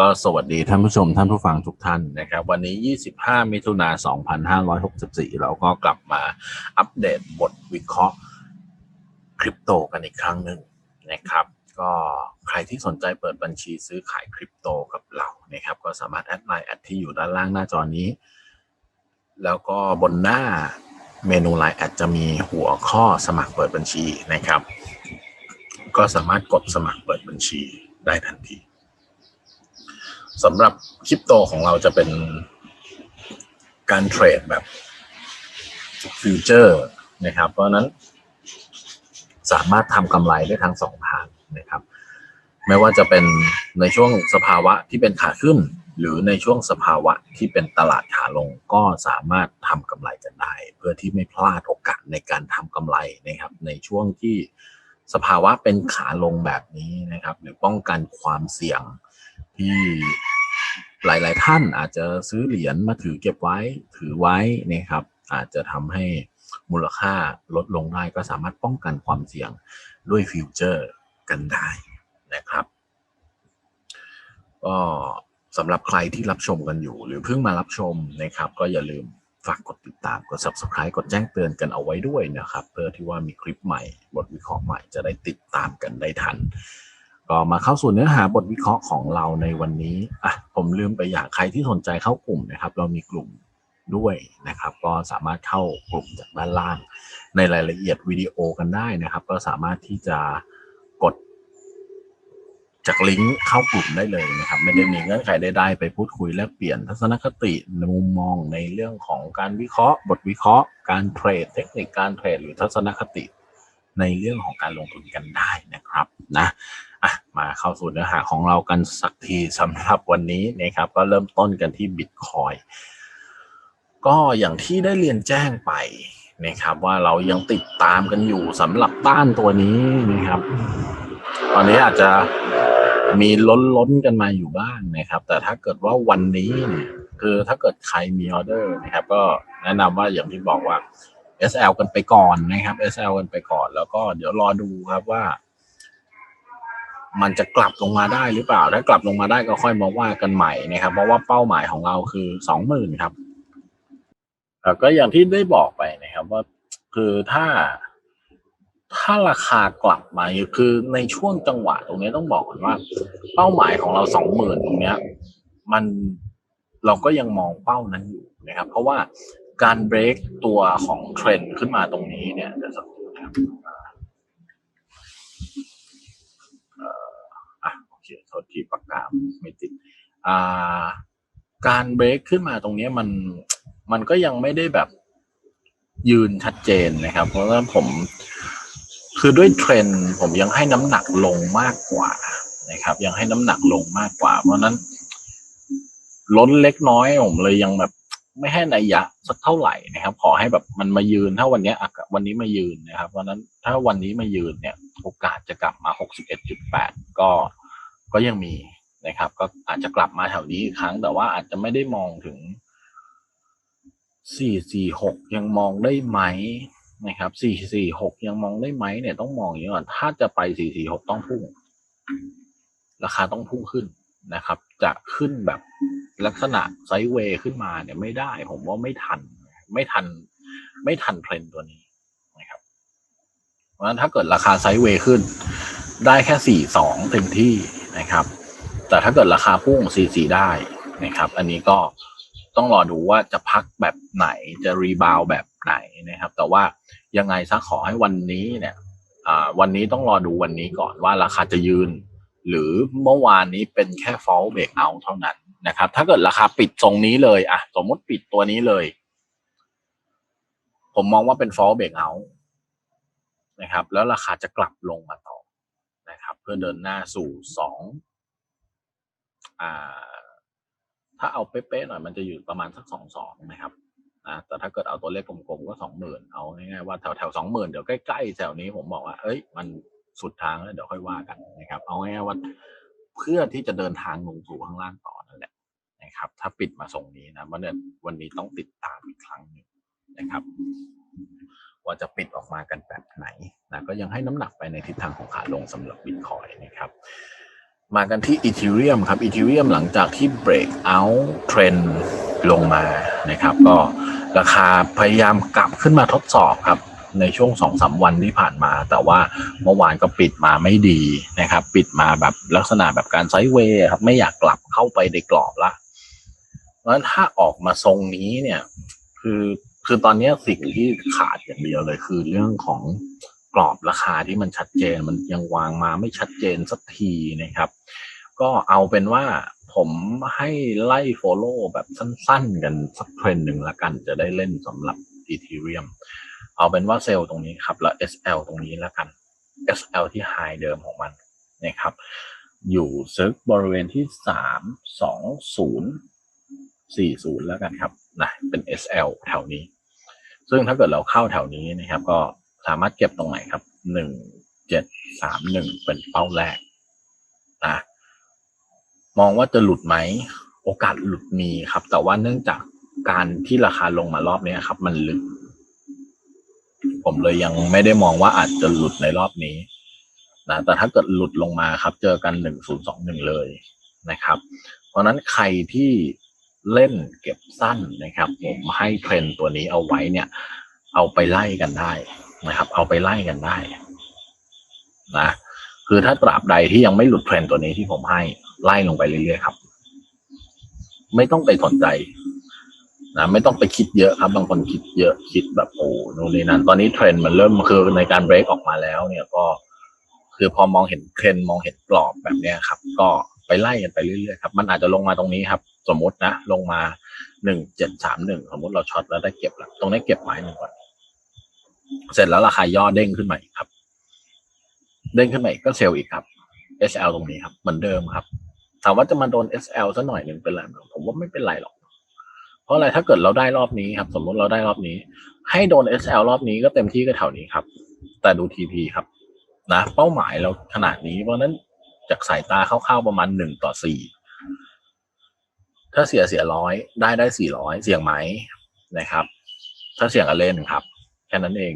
ก็สวัสดีท่านผู้ชมท่านผู้ฟังทุกท่านนะครับ วันนี้ 25 มิถุนา2564 เราก็กลับมาอัปเดตบทวิเคราะห์คริปโตกันอีกครั้งหนึ่งนะครับ ก็ใครที่สนใจเปิดบัญชีซื้อขายคริปโตกับเรานะครับ ก็สามารถแอดไลน์แอดที่อยู่ด้านล่างหน้าจอนี้ แล้วก็บนหน้าเมนูไลน์แอดจะมีหัวข้อสมัครเปิดบัญชีนะครับ ก็สามารถกดสมัครเปิดบัญชีได้ทันที สำหรับคริปโตของเราจะเป็นการเทรดแบบฟิวเจอร์นะครับ เพราะนั้นสามารถทำกำไรได้ทั้งสองทางนะครับ ไม่ว่าจะเป็นในช่วงสภาวะที่เป็นขาขึ้น หรือในช่วงสภาวะที่เป็นตลาดขาลงก็สามารถทำกำไรกันได้ เพื่อที่ไม่พลาดโอกาสในการทำกำไรนะครับ ในช่วงที่สภาวะเป็นขาลงแบบนี้นะครับ หรือป้องกันความเสี่ยงที่ หลาย ๆ ท่านอาจจะซื้อเหรียญมาถือเก็บไว้ถือไว้นะครับ อาจจะทำให้มูลค่าลดลงได้ก็สามารถป้องกันความเสี่ยงด้วยฟิวเจอร์กันได้นะครับก็สำหรับใครที่รับชมกันอยู่ หรือเพิ่งมารับชมนะครับ ก็อย่าลืมฝากกดติดตามกด subscribe กดแจ้งเตือนกันเอาไว้ด้วยนะครับ เพื่อที่ว่ามีคลิปใหม่ บทวิเคราะห์ใหม่จะได้ติดตามกันได้ทัน ก็มาเข้าสู่เนื้อหาบทวิเคราะห์ของเราในวันนี้อะผมลืมไปอย่างใครที่สนใจเข้ากลุ่มนะครับ เรามีกลุ่มด้วยนะครับ ก็สามารถเข้ากลุ่มจากด้านล่าง ในรายละเอียดวิดีโอกันได้นะครับ ก็สามารถที่จะกด จากลิงก์เข้ากลุ่มได้เลยนะครับ ไม่ได้มีเงื่อนไขใดๆไปพูดคุยแลกเปลี่ยนทัศนคติมุมมองในเรื่องของการวิเคราะห์ บทวิเคราะห์ การเทรดเทคนิคการเทรดหรือทัศนคติในเรื่องของการลงทุนกันได้นะครับนะ มาเข้าสู่เนื้อหาของเรากันสักทีสำหรับวันนี้นะครับ ก็เริ่มต้นกันที่บิตคอยก็อย่างที่ได้เรียนแจ้งไปนะครับ ว่าเรายังติดตามกันอยู่สำหรับต้านตัวนี้นะครับ ตอนนี้อาจจะมีล้นล้นกันมาอยู่บ้างนะครับ แต่ถ้าเกิดว่าวันนี้เนี่ยคือถ้าเกิดใครมีออเดอร์นะครับ ก็แนะนำว่าอย่างที่บอกว่า SL กันไปก่อนนะครับ SL กันไปก่อน แล้วก็เดี๋ยวรอดูครับว่า มันจะกลับลงมาได้หรือเปล่า ถ้ากลับลงมาได้ก็ค่อยมาว่ากันใหม่นะครับ เพราะว่าเป้าหมายของเราคือสองหมื่นครับก็อย่างที่ได้บอกไปนะครับ ว่าคือถ้าถ้าราคากลับมาคือในช่วงจังหวะตรงนี้ต้องบอกก่อนว่า เป้าหมายของเราสองหมื่นตรงเนี้ย มันเราก็ยังมองเป้านั้นอยู่นะครับ เพราะว่าการเบรกตัวของเทรนด์ขึ้นมาตรงนี้เนี่ยเดี๋ยวสักครู่นะครับเอ่อ อะโอเคโทษทีปากกาไม่ติดอ่าการเบรกขึ้นมาตรงนี้มันมันก็ยังไม่ได้แบบยืนชัดเจนนะครับ เพราะว่าผมคือด้วยเทรนด์ผมยังให้น้ำหนักลงมากกว่านะครับ ยังให้น้ำหนักลงมากกว่า เพราะนั้น ล้นเล็กน้อยผมเลยยังแบบไม่ให้นัยยะสักเท่าไหร่นะครับ ขอให้แบบมันมายืนถ้าวันนี้วันนี้มายืนนะครับ เพราะฉะนั้นถ้าวันนี้มายืนเนี่ย โอกาสจะกลับมา 61.8 ก็ ก็ยังมีนะครับ ก็อาจจะกลับมาแถวนี้อีกครั้ง แต่ว่าอาจจะไม่ได้มองถึง 446 ยังมองได้ไหมนะครับ 446 ยังมองได้ไหมเนี่ยต้องมองอย่างนี้ก่อน ถ้าจะไป 446 ต้องพุ่ง ราคาต้องพุ่งขึ้นนะครับ จะขึ้นแบบลักษณะไซด์เวย์ขึ้นมาเนี่ยไม่ได้ ผมว่าไม่ทัน ไม่ทัน ไม่ทันเทรนตัวนี้นะครับ เพราะฉะนั้นถ้าเกิดราคาไซด์เวย์ขึ้น ได้แค่ 42 เต็มที่ นะครับ แต่ถ้าเกิดราคาพุ่ง44ได้นะครับ อันนี้ก็ต้องรอดูว่าจะพักแบบไหนจะรีบาวแบบไหนนะครับ แต่ว่ายังไงซะขอให้วันนี้เนี่ยวันนี้ต้องรอดูวันนี้ก่อนว่าราคาจะยืน หรือเมื่อวานนี้เป็นแค่ fall break out เท่านั้นนะครับ ถ้าเกิดราคาปิดตรงนี้เลยอะสมมติปิดตัวนี้เลย ผมมองว่าเป็น fall break out นะครับ แล้วราคาจะกลับลงมาต่อ เพื่อเดินหน้าสู่สองอ่าถ้าเอาเป๊ะๆหน่อยมันจะอยู่ประมาณสักสองสองนะครับนะแต่ถ้าเกิดเอาตัวเลขกลมๆก็สองหมื่นเอาง่ายๆว่าแถวๆสองหมื่นเดี๋ยวใกล้ๆแถวนี้ผมบอกว่าเอ้ยมันสุดทางแล้วเดี๋ยวค่อยว่ากันนะครับ เอาง่ายๆว่าเพื่อที่จะเดินทางลงสู่ข้างล่างต่อนั่นแหละนะครับ ถ้าปิดมาทรงนี้นะวันนี้วันนี้ต้องติดตามอีกครั้งหนึ่งนะครับ ว่าจะปิดออกมากันแบบไหนนะก็ยังให้น้ำหนักไปในทิศทางของขาลงสำหรับบิตคอยนะครับมากันที่ Ethereum ครับ Ethereum หลังจากที่ break out trend ลงมานะครับ ก็ราคาพยายามกลับขึ้นมาทดสอบครับในช่วงสองสาวันที่ผ่านมา แต่ว่าเมื่อวานก็ปิดมาไม่ดีนะครับ ปิดมาแบบลักษณะแบบการไซด์เวย์ครับไม่อยากกลับเข้าไปในกรอบละเพราะฉะนั้นถ้าออกมาทรงนี้เนี่ย คือ คือตอนนี้สิ่งที่ขาดอย่างเดียวเลย คือเรื่องของกรอบราคาที่มันชัดเจนมันยังวางมาไม่ชัดเจนสักทีนะครับ ก็เอาเป็นว่าผมให้ไล่ follow แบบสั้นๆ กันสักเทรนด์หนึ่งละกันจะได้เล่นสำหรับ Ethereum เอาเป็นว่าเซลล์ตรงนี้ครับ แล้ว SL ตรงนี้ละกัน SL ที่ high เดิมของมันนะครับ อยู่ซึกบริเวณที่สามสองศูนย์สี่ศูนย์แล้วกันครับนะเป็น SL แถวนี้ ซึ่งถ้าเกิดเราเข้าแถวนี้นะครับ ก็สามารถเก็บตรงไหนครับหนึ่งเจ็ดสามหนึ่งเป็นเป้าแรกนะมองว่าจะหลุดไหมโอกาสหลุดมีครับ แต่ว่าเนื่องจากการที่ราคาลงมารอบนี้ครับ มันลึก ผมเลยยังไม่ได้มองว่าอาจจะหลุดในรอบนี้นะแต่ถ้าเกิดหลุดลงมาครับ เจอกันหนึ่งศูนย์สองหนึ่งเลยนะครับ เพราะฉะนั้นใครที่ เล่นเก็บสั้นนะครับ ผมให้เทรนตัวนี้เอาไว้เนี่ย เอาไปไล่กันได้นะครับ เอาไปไล่กันได้นะคือถ้าตราบใดที่ยังไม่หลุดเทรนตัวนี้ที่ผมให้ไล่ลงไปเรื่อยๆครับ ไม่ต้องไปสนใจนะไม่ต้องไปคิดเยอะครับ บางคนคิดเยอะคิดแบบโอ้นู่นนี่นั่นตอนนี้เทรนด์มันเริ่มคือในการเบรกออกมาแล้ว เนี่ยก็ คือพอมองเห็นเทรนด์มองเห็นกรอบแบบเนี้ยครับ ก็ ไปไล่กันไปเรื่อยๆครับมันอาจจะลงมาตรงนี้ครับ สมมตินะ ลงมาหนึ่งเจ็ดสามหนึ่งสมมติเราช็อตแล้วได้เก็บแล้วตรงนี้เก็บไม้หนึ่งก่อนเสร็จแล้วราคาย่อเด้งขึ้นมาอีกครับ เด้งขึ้นมาอีกก็เซลล์อีกครับ SL ตรงนี้ครับ เหมือนเดิมครับถามว่าจะมาโดน SL ซะหน่อยหนึ่งเป็นไรผมว่าไม่เป็นไรหรอก เพราะอะไรถ้าเกิดเราได้รอบนี้ครับ สมมติเราได้รอบนี้ ให้โดน SL รอบนี้ก็เต็มที่ก็แถวนี้ครับ แต่ดู TP ครับ นะ เป้าหมายเราขนาดนี้เพราะนั้น จากสายตาคร่าวๆประมาณหนึ่งต่อสี่ถ้าเสียเสียร้อยได้ได้สี่ร้อยเสี่ยงไหมนะครับ ถ้าเสี่ยงก็เล่นครับ แค่นั้นเอง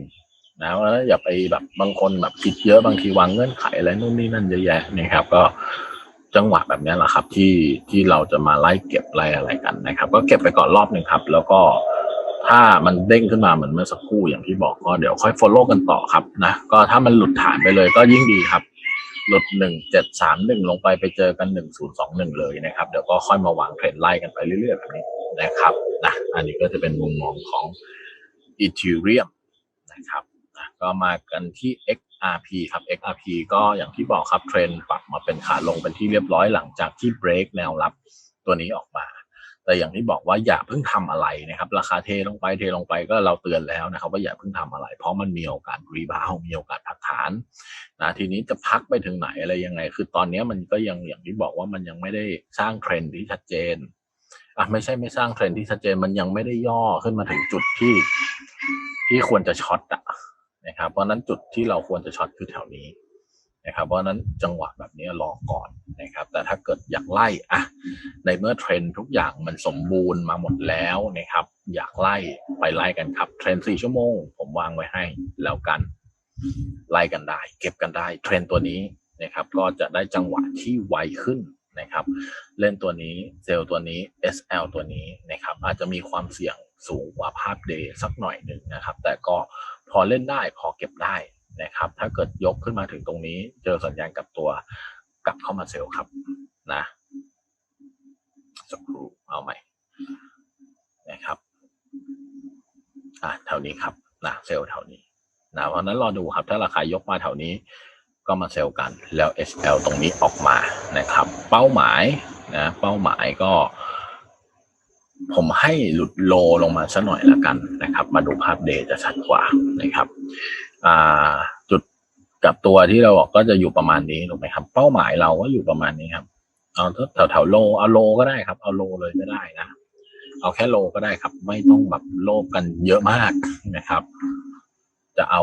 นะแล้วอย่าไปแบบบางคนแบบคิดเยอะบางทีวางเงื่อนไขอะไรนู่นนี่นั่นเยอะแยะนะครับ ก็จังหวะแบบนี้แหละครับ ที่ที่เราจะมาไล่เก็บไล่อะไรกันนะครับ ก็เก็บไปก่อนรอบหนึ่งครับ แล้วก็ถ้ามันเด้งขึ้นมาเหมือนเมื่อสักครู่อย่างที่บอกก็เดี๋ยวค่อย follow กันต่อครับนะก็ถ้ามันหลุดฐานไปเลยก็ยิ่งดีครับ หลุดหนึ่งเจ็ดสามหนึ่งลงไปไปเจอกันหนึ่งศูนย์สองหนึ่งเลยนะครับ เดี๋ยวก็ค่อยมาวางเทรนไล่กันไปเรื่อยๆแบบนี้นะครับนะอันนี้ก็จะเป็นมุมมองของ Ethereum นะครับนะก็มากันที่ XRP ครับ XRP ก็อย่างที่บอกครับเทรนปรับมาเป็นขาลงเป็นที่เรียบร้อยหลังจากที่เบรกแนวรับตัวนี้ออกมา แต่อย่างที่บอกว่าอย่าเพิ่งทำอะไรนะครับ ราคาเทลงไปเทลงไปก็เราเตือนแล้วนะครับ ว่าอย่าเพิ่งทำอะไร เพราะมันมีโอกาสรีบาวมีโอกาสพักฐานนะทีนี้จะพักไปถึงไหนอะไรยังไง คือตอนนี้มันก็ยังอย่างที่บอกว่ามันยังไม่ได้สร้างเทรนด์ที่ชัดเจนอะไม่ใช่ไม่สร้างเทรนด์ที่ชัดเจนมันยังไม่ได้ย่อขึ้นมาถึงจุดที่ที่ควรจะช็อตอะนะครับเพราะนั้นจุดที่เราควรจะช็อตคือแถวนี้ นะครับเพราะนั้นจังหวะแบบนี้รอก่อนนะครับ แต่ถ้าเกิดอยากไล่อะในเมื่อเทรนทุกอย่างมันสมบูรณ์มาหมดแล้วนะครับ อยากไล่ไปไล่กันครับ เทรนสี่ชั่วโมง ผมวางไว้ให้แล้วกันไล่กันได้ เก็บกันได้ เทรนตัวนี้นะครับ ก็จะได้จังหวะที่ไวขึ้นนะครับ เล่นตัวนี้เซลล์ตัวนี้ SL ตัวนี้นะครับ อาจจะมีความเสี่ยงสูงกว่าภาพเดย์สักหน่อยหนึ่งนะครับ แต่ก็พอเล่นได้พอเก็บได้ นะครับ ถ้าเกิดยกขึ้นมาถึงตรงนี้ เจอสัญญาณกับตัวกลับเข้ามาเซลล์ครับนะสักครู่เอาใหม่นะครับอะแถวนี้ครับนะเซลล์แถวนี้นะเพราะฉะนั้นรอดูครับ ถ้าราคายกมาแถวนี้ก็มาเซลล์กันแล้ว SL ตรงนี้ออกมานะครับ เป้าหมายนะเป้าหมายก็ ผมให้หลุดโลลงมาสักหน่อยละกันนะครับ มาดูภาพเดย์จะชัดกว่านะครับ อ่าจุดกับตัวที่เราบอกก็จะอยู่ประมาณนี้ถูกไหมครับ เป้าหมายเราก็อยู่ประมาณนี้ครับ เอาแถวแถวโลเอาโลก็ได้ครับ เอาโลเลยก็ได้นะเอาแค่โลก็ได้ครับ ไม่ต้องแบบโลภกันเยอะมากนะครับ จะเอา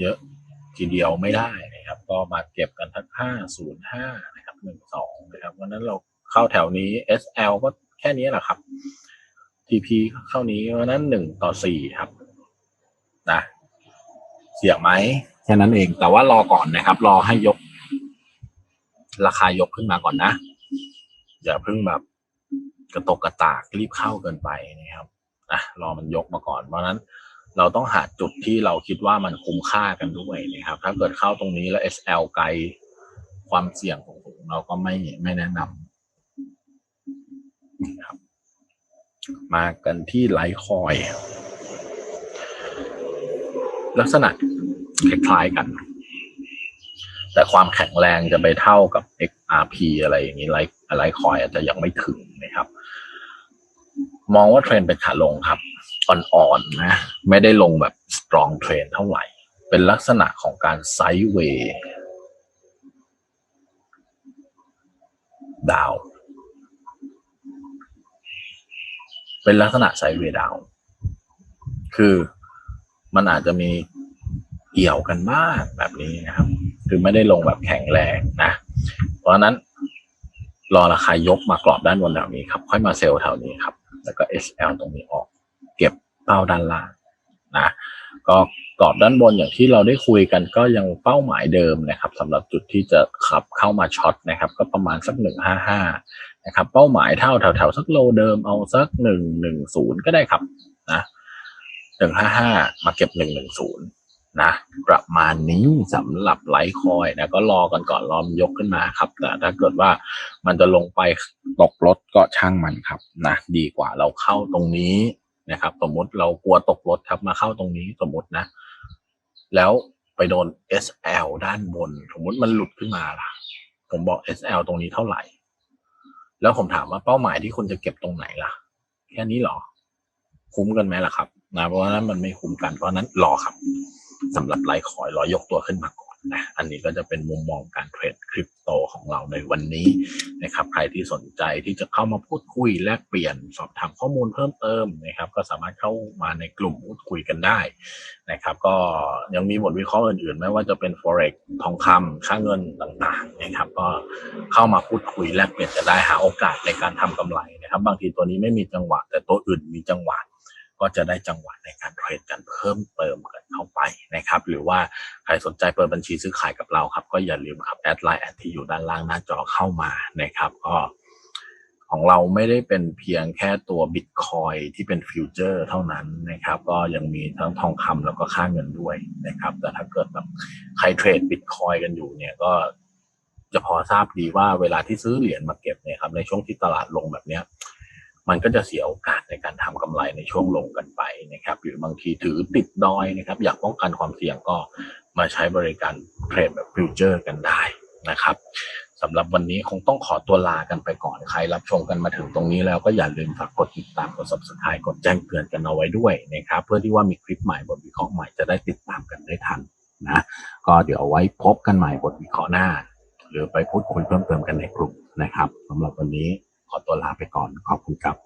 เยอะๆทีเดียวไม่ได้นะครับ ก็มาเก็บกันทั้งห้าศูนย์ห้านะครับหนึ่งสองนะครับเพราะนั้นเราเข้าแถวนี้ SL ก็แค่นี้แหละครับ TP เข้านี้เพราะนั้นหนึ่งต่อสี่ครับ นะ เสี่ยงไหมแค่นั้นเอง แต่ว่ารอก่อนนะครับ รอให้ยก ราคายกขึ้นมาก่อนนะ อย่าเพิ่งแบบกระตกกระตากรีบเข้าเกินไปนะครับอะรอมันยกมาก่อน เพราะนั้นเราต้องหาจุดที่เราคิดว่ามันคุ้มค่ากันด้วยนะครับ ถ้าเกิดเข้าตรงนี้แล้ว SL ไกลความเสี่ยงของผมเราก็ไม่ไม่แนะนำนะครับ มากันที่ไลท์คอย ลักษณะคล้ายๆกัน แต่ความแข็งแรงจะไปเท่ากับ XRP อะไรอย่างนี้ไลท์ไลคอยอาจจะยังไม่ถึงนะครับ มองว่าเทรนเป็นขาลงครับ อ่อนๆนะ ไม่ได้ลงแบบ strong trend เท่าไหร่ เป็นลักษณะของการไซด์เวย์ดาว เป็นลักษณะไซด์เวย์ดาว คือ มันอาจจะมีเกี่ยวกันมากแบบนี้นะครับ คือไม่ได้ลงแบบแข็งแรงนะ เพราะนั้นรอราคายกมากรอบด้านบนแถวนี้ครับ ค่อยมาเซลล์แถวนี้ครับ แล้วก็ SL ตรงนี้ออก เก็บเป้าด้านล่างนะก็กรอบด้านบนอย่างที่เราได้คุยกันก็ยังเป้าหมายเดิมนะครับสำหรับจุดที่จะขับเข้ามาช็อตนะครับ ก็ประมาณสักหนึ่งห้าห้านะครับ เป้าหมายเท่าแถวๆสักโลเดิมเอาสักหนึ่งหนึ่งศูนย์ก็ได้ครับนะ หนึ่งห้าห้ามาเก็บหนึ่งหนึ่งศูนย์นะประมาณนี้สำหรับไลท์คอยนะก็รอกันก่อนรอมนยกขึ้นมาครับ แต่ถ้าเกิดว่ามันจะลงไปตกรถก็ช่างมันครับนะดีกว่าเราเข้าตรงนี้นะครับ สมมติเรากลัวตกรถครับมาเข้าตรงนี้สมมตินะ แล้วไปโดน SL ด้านบน สมมติมันหลุดขึ้นมาล่ะ ผมบอก SL ตรงนี้เท่าไหร่ แล้วผมถามว่าเป้าหมายที่คุณจะเก็บตรงไหนล่ะ แค่นี้เหรอ คุ้มกันไหมล่ะครับ นะเพราะว่านั้นมันไม่คุ้มกันเพราะฉะนั้นรอครับสำหรับไลท์คอยรอยกตัวขึ้นมาก่อนนะอันนี้ก็จะเป็นมุมมองการเทรดคริปโตของเราในวันนี้นะครับ ใครที่สนใจที่จะเข้ามาพูดคุยแลกเปลี่ยนสอบถามข้อมูลเพิ่มเติมนะครับ ก็สามารถเข้ามาในกลุ่มพูดคุยกันได้นะครับ ก็ยังมีบทวิเคราะห์อื่นๆ ไม่ว่าจะเป็น forex ทองคำค่าเงินต่างๆนะครับ ก็เข้ามาพูดคุยแลกเปลี่ยนจะได้หาโอกาสในการทำกำไรนะครับ บางทีตัวนี้ไม่มีจังหวะ แต่ตัวอื่นมีจังหวะ ก็จะได้จังหวะในการเทรดกันเพิ่มเติมกันเข้าไปนะครับ หรือว่าใครสนใจเปิดบัญชีซื้อขายกับเราครับ ก็อย่าลืมครับแอดไลน์แอดที่อยู่ด้านล่างหน้าจอเข้ามานะครับ ก็ของเราไม่ได้เป็นเพียงแค่ตัวบิตคอยที่เป็นฟิวเจอร์เท่านั้นนะครับ ก็ยังมีทั้งทองคำแล้วก็ค่าเงินด้วยนะครับ แต่ถ้าเกิดแบบใครเทรดบิตคอยกันอยู่เนี่ยก็จะพอทราบดีว่าเวลาที่ซื้อเหรียญมาเก็บเนี่ยครับในช่วงที่ตลาดลงแบบเนี้ย มันก็จะเสียโอกาสในการทำกำไรในช่วงลงกันไปนะครับ หรือบางทีถือติดดอยนะครับ อยากป้องกันความเสี่ยงก็มาใช้บริการเทรดแบบฟิวเจอร์กันได้นะครับสำหรับวันนี้คงต้องขอตัวลากันไปก่อนใครรับชมกันมาถึงตรงนี้แล้วก็อย่าลืมฝากกดติดตามกด subscribe กดแจ้งเตือนกันเอาไว้ด้วยนะครับ เพื่อที่ว่ามีคลิปใหม่บทวิเคราะห์ใหม่จะได้ติดตามกันได้ทันนะก็เดี๋ยวเอาไว้พบกันใหม่บทวิเคราะห์หน้า หรือไปพูดคุยเพิ่มเติมกันในกลุ่มนะครับสำหรับวันนี้ ขอตัวลาไปก่อนขอบคุณครับ